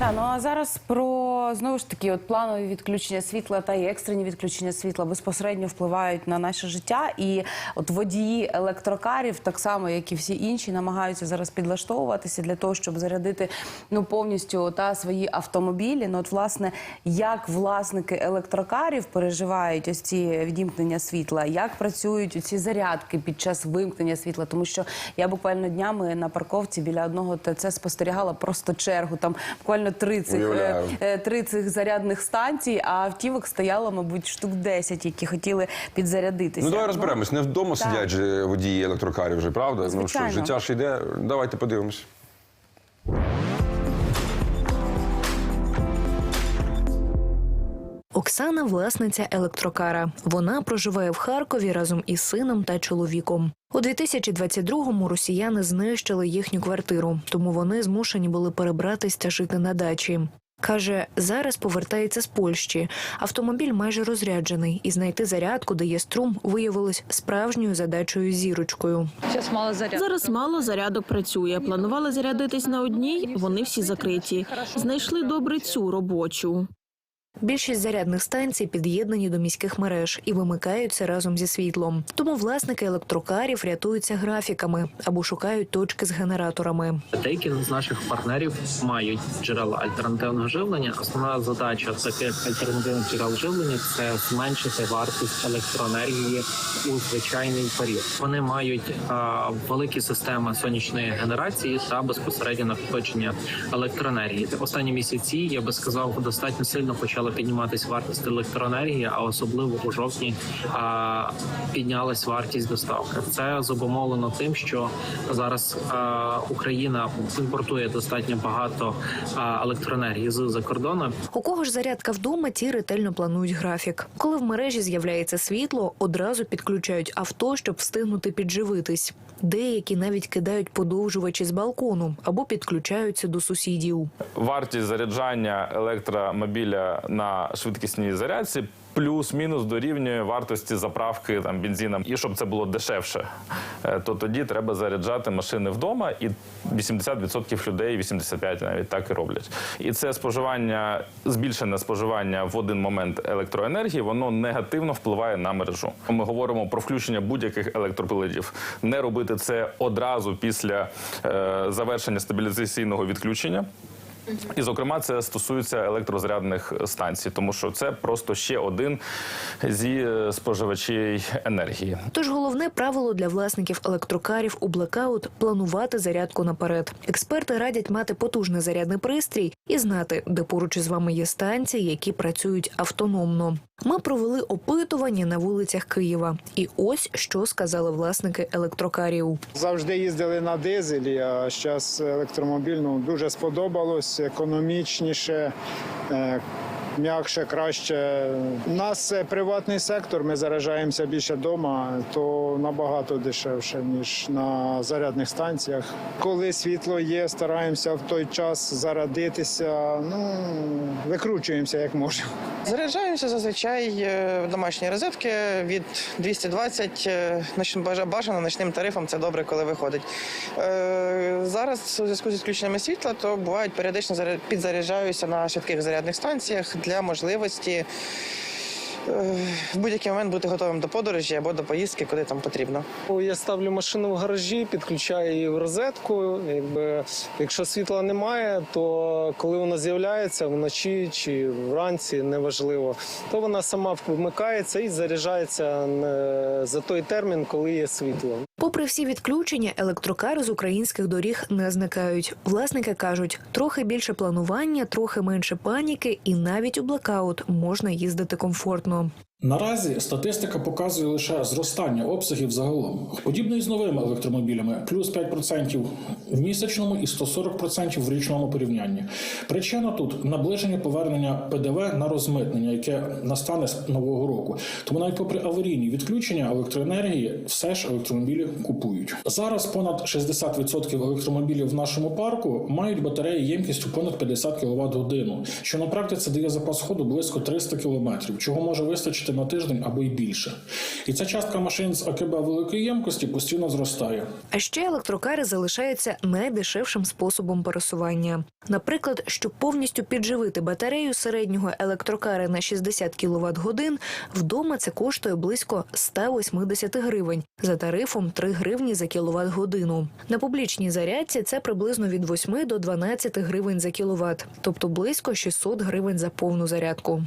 Так, ну а зараз про знову ж таки от планові відключення світла та і екстрені відключення світла безпосередньо впливають на наше життя. І от водії електрокарів, так само як і всі інші, намагаються зараз підлаштовуватися для того, щоб зарядити ну повністю та свої автомобілі. Ну от власне, як власники електрокарів переживають ось ці відімкнення світла, як працюють ці зарядки під час вимкнення світла, тому що я буквально днями на парковці біля одного ТЦ спостерігала просто чергу. Там буквально три цих, е, Уявляю. е, три цих зарядних станцій, а автівок стояло, мабуть, штук 10, які хотіли підзарядитися. Ну давай розберемось. Не вдома так. сидять же водії електрокарів вже, правда? Ну що, життя ж йде. Давайте подивимось. Оксана власниця електрокара. Вона проживає в Харкові разом із сином та чоловіком. У 2022-му росіяни знищили їхню квартиру, тому вони змушені були перебратись та жити на дачі. Каже, зараз повертається з Польщі. Автомобіль майже розряджений, і знайти зарядку, де є струм, виявилось справжньою задачею зірочкою. Зараз мало заряд. Зараз мало зарядок працює. Планували зарядитись на одній, вони всі закриті. Знайшли добре цю робочу. Більшість зарядних станцій під'єднані до міських мереж і вимикаються разом зі світлом. Тому власники електрокарів рятуються графіками або шукають точки з генераторами. Деякі з наших партнерів мають джерела альтернативного живлення. Основна задача таких альтернативних джерел живлення це зменшити вартість електроенергії у звичайний період. Вони мають а, великі системи сонячної генерації та безпосередньо накопичення електроенергії. Останні місяці я би сказав, достатньо сильно почала підніматися вартість електроенергії, а особливо у жовтні піднялась вартість доставки. Це зобумовлено тим, що зараз Україна імпортує достатньо багато електроенергії з-за кордону. У кого ж зарядка вдома, ті ретельно планують графік. Коли в мережі з'являється світло, одразу підключають авто, щоб встигнути підживитись. Деякі навіть кидають подовжувачі з балкону або підключаються до сусідів. вартість заряджання електромобіля на швидкісній зарядці плюс-мінус дорівнює вартості заправки там бензином. І щоб це було дешевше, е, то тоді треба заряджати машини вдома, і 80% людей, 85% навіть так і роблять. І це споживання, збільшене споживання в один момент електроенергії, воно негативно впливає на мережу. Ми говоримо про включення будь-яких електроприладів. Не робити це одразу після е, завершення стабілізаційного відключення. І, зокрема, це стосується електрозарядних станцій, тому що це просто ще один зі е, споживачів енергії. Тож головне правило для власників електрокарів у блекаут планувати зарядку наперед. Експерти радять мати потужний зарядний пристрій і знати, де поруч із вами є станції, які працюють автономно. Ми провели опитування на вулицях Києва, і ось що сказали власники електрокарів. Завжди їздили на дизелі, а зараз електромобіль ну, дуже сподобалось, економічніше, е, м'якше, краще. У нас е, приватний сектор, ми заражаємося більше вдома, то набагато дешевше, ніж на зарядних станціях. Коли світло є, стараємося в той час зарадитися, ну, викручуємося як можемо. Заряджаємося зазвичай е, в домашні розетки від 220 е, бажа- бажано ночним тарифом. Це добре, коли виходить. Зараз у зв'язку з відключеннями світла, то бувають періодично підзаряджаюся на швидких зарядних станціях для можливості. е, В будь-який момент бути готовим до подорожі або до поїздки, куди там потрібно. Я ставлю машину в гаражі, підключаю її в розетку. Якщо світла немає, то коли вона з'являється вночі чи вранці, неважливо, то вона сама вмикається і заряджається е, за той термін, коли є світло. Попри всі відключення, електрокари з українських доріг не зникають. Власники кажуть, трохи більше планування, трохи менше паніки, і навіть у блокаут можна їздити комфортно. Наразі статистика показує лише зростання обсягів загалом. Подібно і з новими електромобілями, плюс 5% в місячному і 140% в річному порівнянні. Причина тут наближення повернення ПДВ на розмитнення, яке настане з нового року. Тому навіть попри аварійні відключення електроенергії, все ж електромобілі купують. Зараз понад 60% електромобілів в нашому парку мають батареї ємкістю понад 50 кВт годину, що на практиці дає запас ходу близько 300 км, чого може вистачити на тиждень або й більше. І ця частка машин з АКБ великої ємкості постійно зростає. А ще електрокари залишаються найдешевшим способом пересування. Наприклад, щоб повністю підживити батарею середнього електрокари на 60 кВт годин, вдома це коштує близько 180 гривень за тарифом 3 гривні за кіловат годину. На публічній зарядці це приблизно від 8 до 12 гривень за кіловат, тобто близько 600 гривень за повну зарядку.